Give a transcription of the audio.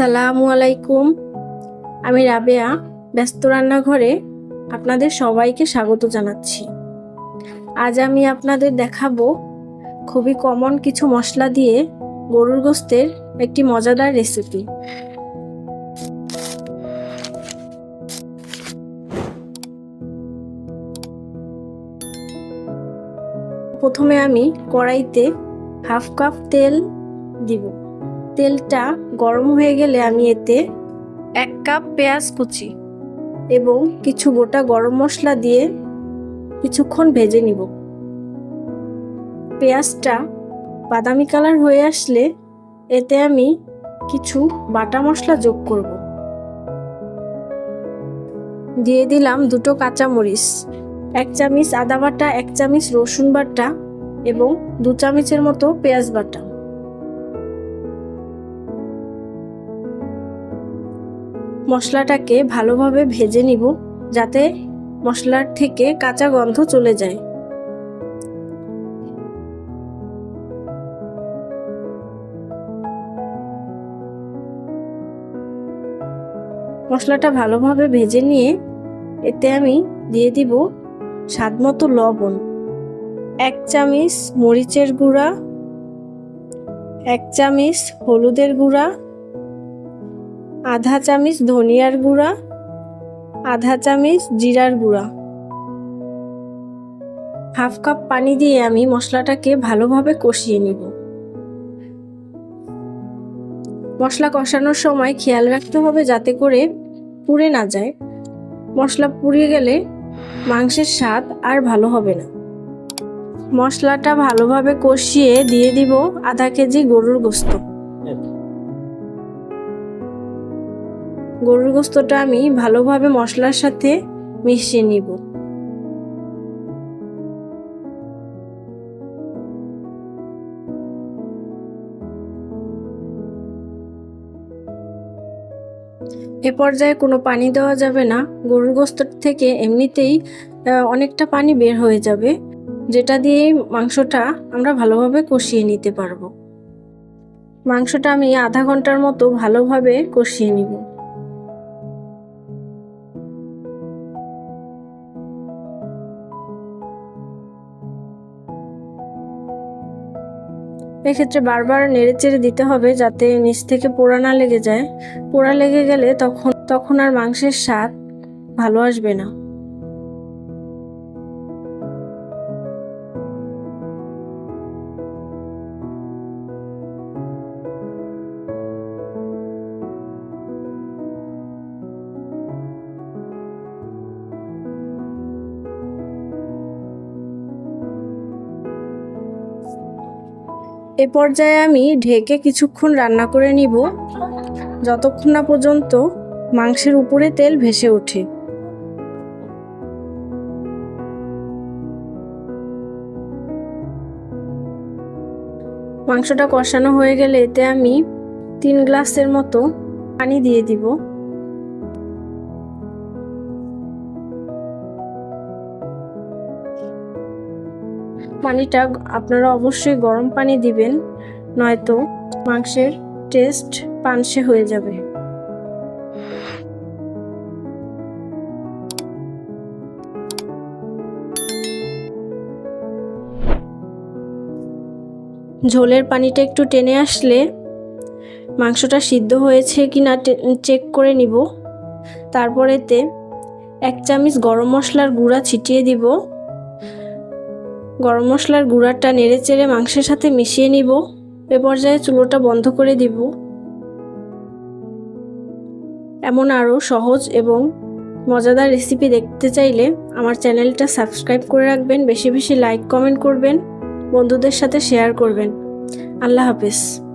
আসসালামু আলাইকুম। আমি রাবেয়া, ব্যস্ত রান্নাঘরে আপনাদের সবাইকে স্বাগত জানাচ্ছি। আজ আমি আপনাদের দেখাবো খুবই কমন কিছু মশলা দিয়ে গরুর গোস্তের একটি মজাদার রেসিপি প্রথমে আমি কড়াইতে হাফ কাপ তেল দিব। তেলটা গরম হয়ে গেলে আমি এতে এক কাপ পেঁয়াজ কুচি এবং কিছু গোটা গরম মশলা দিয়ে কিছুক্ষণ ভেজে নিব। পেঁয়াজটা বাদামি কালার হয়ে আসলে এতে আমি কিছু বাটা মশলা যোগ করব। দিয়ে দিলাম দুটো কাঁচা মরিচ এক চামচ আদা বাটা, এক চামচ রসুন বাটা এবং দু চামচের মতো পেঁয়াজ বাটা। মশলাটাকে ভালোভাবে ভেজে নিব যাতে মশলার থেকে কাঁচা গন্ধ চলে যায়। মশলাটা ভালোভাবে ভেজে নিয়ে এতে আমি দিয়ে দিব স্বাদ মতো লবণ, এক চামচ মরিচের গুঁড়া, এক চামচ হলুদের গুঁড়া আধা চামচ ধনিয়ার গুঁড়া, আধা চামচ জিরার গুঁড়া। হাফ কাপ পানি দিয়ে আমি মশলাটাকে ভালোভাবে কষিয়ে নিব। মশলা কষানোর সময় খেয়াল রাখতে হবে যাতে করে পুড়ে না যায়। মশলা পুড়িয়ে গেলে মাংসের স্বাদ আর ভালো হবে না। মশলাটা ভালোভাবে কষিয়ে দিয়ে দিব আধা কেজি গরুর গোস্ত। গরুর গোস্তটা আমি ভালোভাবে মশলার সাথে মিশিয়ে নিব। এ পর্যায়ে কোনো পানি দেওয়া যাবে না। গরুর গোস্ত থেকে এমনিতেই অনেকটা পানি বের হয়ে যাবে, যেটা দিয়ে মাংসটা আমরা ভালোভাবে কষিয়ে নিতে পারব। মাংসটা আমি আধা ঘণ্টার মতো ভালোভাবে কষিয়ে নিব। এক্ষেত্রে বারবার নেড়ে চেড়ে দিতে হবে যাতে নিচ থেকে পোড়া না লেগে যায়। পোড়া লেগে গেলে তখন তখন আর মাংসের স্বাদ ভালো আসবে না। এ পর্যায়ে আমি ঢেকে কিছুক্ষণ রান্না করে নিব। যতক্ষণ না পর্যন্ত মাংসের উপরে তেল ভেসে ওঠে। মাংসটা কষানো হয়ে গেলে এতে আমি তিন গ্লাসের মতো পানি দিয়ে দিব। পানিটা আপনারা অবশ্যই গরম পানি দিবেন, নয়তো মাংসের টেস্ট পানসে হয়ে যাবে। ঝোলের পানিটা একটু টেনে আসলে মাংসটা সিদ্ধ হয়েছে কি না চেক করে নিব। তারপরেতে এক চামচ গরম মশলার গুঁড়া ছিটিয়ে দিব। গরম মশলার গুঁড়াটা নেড়ে চেড়ে মাংসের সাথে মিশিয়ে নিব। এ পর্যায়ে চুলোটা বন্ধ করে দিব। এমন আরও সহজ এবং মজাদার রেসিপি দেখতে চাইলে আমার চ্যানেলটা সাবস্ক্রাইব করে রাখবেন, বেশি বেশি লাইক, কমেন্ট করবেন, বন্ধুদের সাথে শেয়ার করবেন। আল্লাহ হাফেজ।